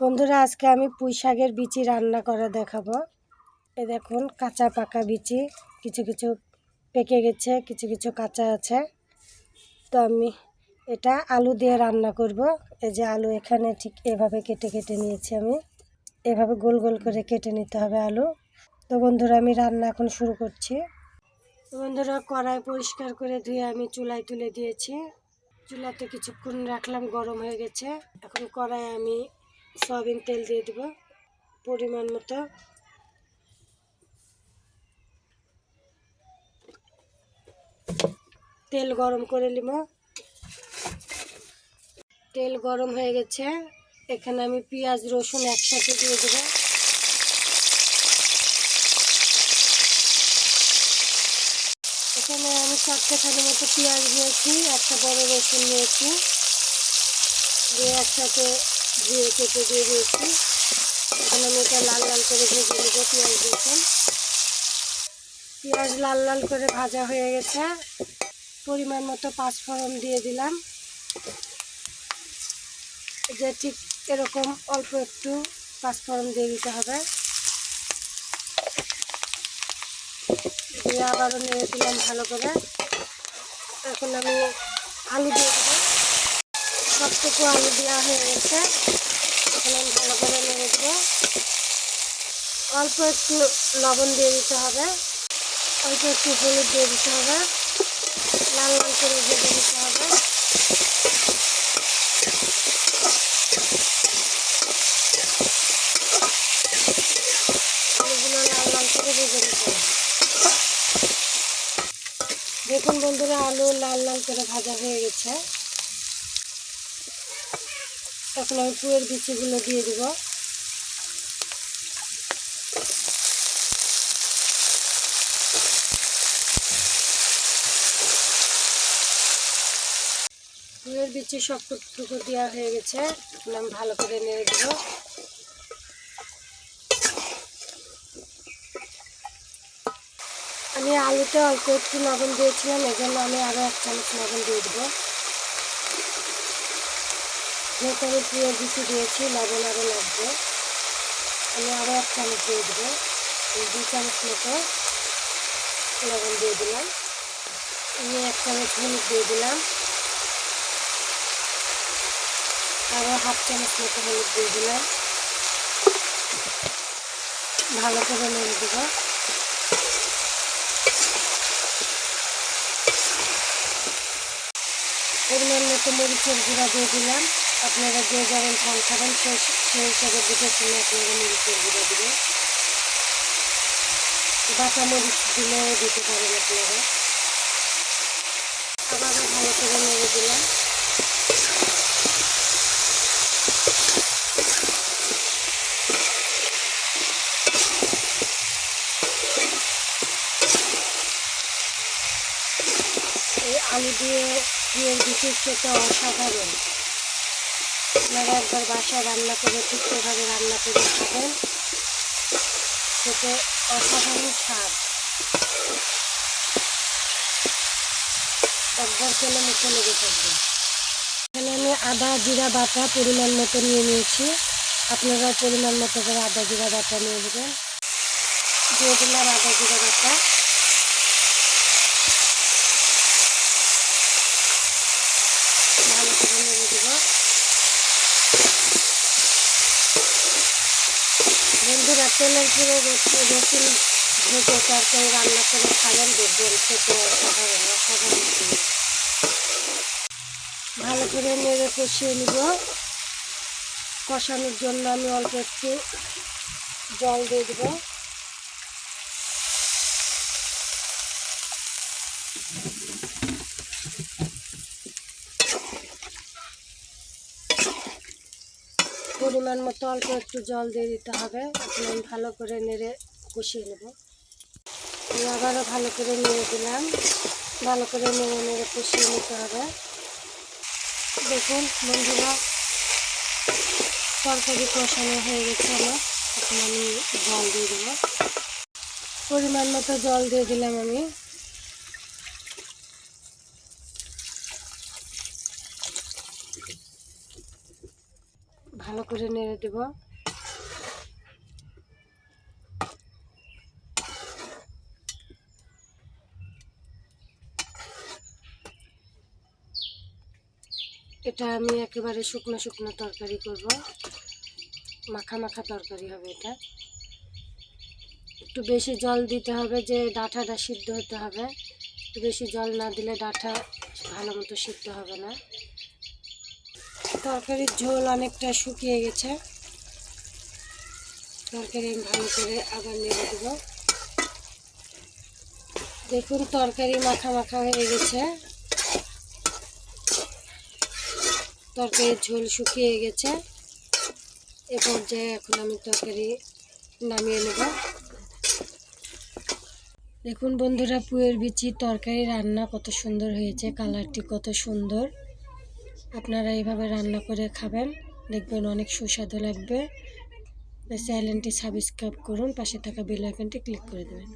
বন্ধুরা, আজকে আমি পুঁই শাকের বিচি রান্না করা দেখাবো। এ দেখুন, কাঁচা পাকা বিচি, কিছু কিছু পেকে গেছে, কিছু কিছু কাঁচা আছে। তো আমি এটা আলু দিয়ে রান্না করব। এই যে আলু এখানে ঠিক এভাবে কেটে কেটে নিয়েছি আমি। এভাবে গোল গোল করে কেটে নিতে হবে আলু। তো বন্ধুরা, আমি রান্না এখন শুরু করছি। তো বন্ধুরা, কড়াই পরিষ্কার করে ধুয়ে আমি চুলায় তুলে দিয়েছি। চুলাতে কিছুক্ষণ রাখলাম, গরম হয়ে গেছে। এখন কড়াই আমি সয়াবিন তেল দিয়ে দেবো পরিমাণ মতো। তেল গরম করে নিব। তেল গরম হয়ে গেছে। এখানে আমি পেঁয়াজ, রসুন একসাথে দিয়ে দেবো। এখানে আমি চারটে চারটেখানি মতো পেঁয়াজ নিয়েছি, একটা বড় রসুন নিয়েছি। দিয়ে একসাথে দিয়ে কেটে দিয়ে দিয়েছি। এখন আমি এটা লাল লাল করে ভেজে নেব পেঁয়াজ রসুন পেঁয়াজ লাল লাল করে ভাজা হয়ে গেছে। পরিমাণ মতো পাঁচফোড়ন দিয়ে দিলাম। যে ঠিক এরকম অল্প একটু পাঁচফোড়ন দিয়ে দিতে হবে। দিয়ে আবারও নেড়ে দিলাম ভালো করে। এখন আমি আলু দিয়ে দেবো। সবটুকু আলু দেওয়া হয়ে গেছে। এখন আমি ভালো করে নেড়ে অল্প একটু লবণ দিয়ে দিতে হবে। অল্প একটু হলুদ দিয়ে দিতে হবে। লাল লাল করে ভেজে দিতে হবে। আলুগুলো লাল লাল করে ভেজে দিতে হবে। দেখুন বন্ধুরা, আলু লাল লাল করে ভাজা হয়ে গেছে। এখন আমি পুয়ের বিচিগুলো দিয়ে দিব। পুয়ের বিচি সব টুকটুকু দেওয়া হয়ে গেছে। এখন আমি ভালো করে নেড়ে দিব। আমি আলুতে অল্প একটু লবণ দিয়েছিলাম এই জন্য আমি আরও এক চামচ লবণ দিয়ে দেবো। যেহেতু আমি প্রিয় বিচি দিয়েছি লবণ আরও লাগবে। আমি আরও এক চামচ দিয়ে দেবো। দু চামচ মতো লবণ দিয়ে দিলাম। আমি এক চামচ হলুদ দিয়ে দিলাম। আরও হাফ চামচ মতো হলুদ দিয়ে দিলাম। ভালো করে নেড়ে দেবো। পরিমাণ মতো মরিচের গুঁড়া দিয়ে দিলাম। আপনারা যে যেমন ঝাল খাবেন সেই হিসাবে বুঝে শুনে আপনারা মরিচের গুঁড়া দেবেন। বাটা মরিচ দিলে দিতে পারেন আপনারা। আবারও ভালো করে নেড়ে দিলাম। আলু দিয়ে বিয়ের বিশেষ খেতে অসাধারণ আপনারা একবার বাসায় রান্না করে ঠিক সেভাবে রান্না করে খাবেন। খেতে অসাধারণ স্বাদ। একবার খেলে মুখে লেগে থাকবে। এখানে আমি আদা, জিরা, বাটা পরিমাণ মতো নিয়ে নিয়েছি। আপনারা পরিমাণ মতো করে আদা, জিরা, বাটা নিয়ে দেবেন দিয়ে দিলাম আদা, জিরা, বাটা ভালো করে নেড়ে দেব বন্ধুরা, তেলের পুরো রসুন ভেজে তরকারি রান্না করে খাবেন। দেখবেন খেতে অসাধারণ অসাধারণ ভালো করে নেড়ে কষিয়ে নিব। কষানোর জন্য আমি অল্প একটু জল দিয়ে দেবো। পরিমাণ মতো অল্প একটু জল দিয়ে দিতে হবে। আমি ভালো করে নেড়ে কষিয়ে নেব। আবারও ভালো করে নেড়ে দিলাম। ভালো করে নেড়ে নেড়ে কষিয়ে নিতে হবে। দেখুন, বন্ধুরা, তরকারি কষানো হয়ে গেছে আমার। এখন আমি জল দিয়ে দেবো। পরিমাণ মতো জল দিয়ে দিলাম আমি। ভালো করে নেড়ে দেব। এটা আমি একেবারে শুকনো শুকনো তরকারি করব। মাখা মাখা তরকারি হবে এটা। একটু বেশি জল দিতে হবে যে ডাঁটাটা সিদ্ধ হতে হবে। একটু বেশি জল না দিলে ডাঁটা ভালো মতো সিদ্ধ হবে না। তরকারির ঝোল অনেকটা শুকিয়ে গেছে। তরকারি আমি ভালো করে আবার নেড়ে দেব। দেখুন, তরকারি মাখা মাখা হয়ে গেছে। তরকারির ঝোল শুকিয়ে গেছে। এ পর্যায়ে এখন আমি তরকারি নামিয়ে নেব। দেখুন বন্ধুরা, পুয়ের বিচি তরকারি রান্না কত সুন্দর হয়েছে, কালারটি কত সুন্দর। আপনারা এইভাবে রান্না করে খাবেন। দেখবেন অনেক সুস্বাদু লাগবে। চ্যানেলটি সাবস্ক্রাইব করুন, পাশে থাকা বেল আইকনটি ক্লিক করে দেবেন।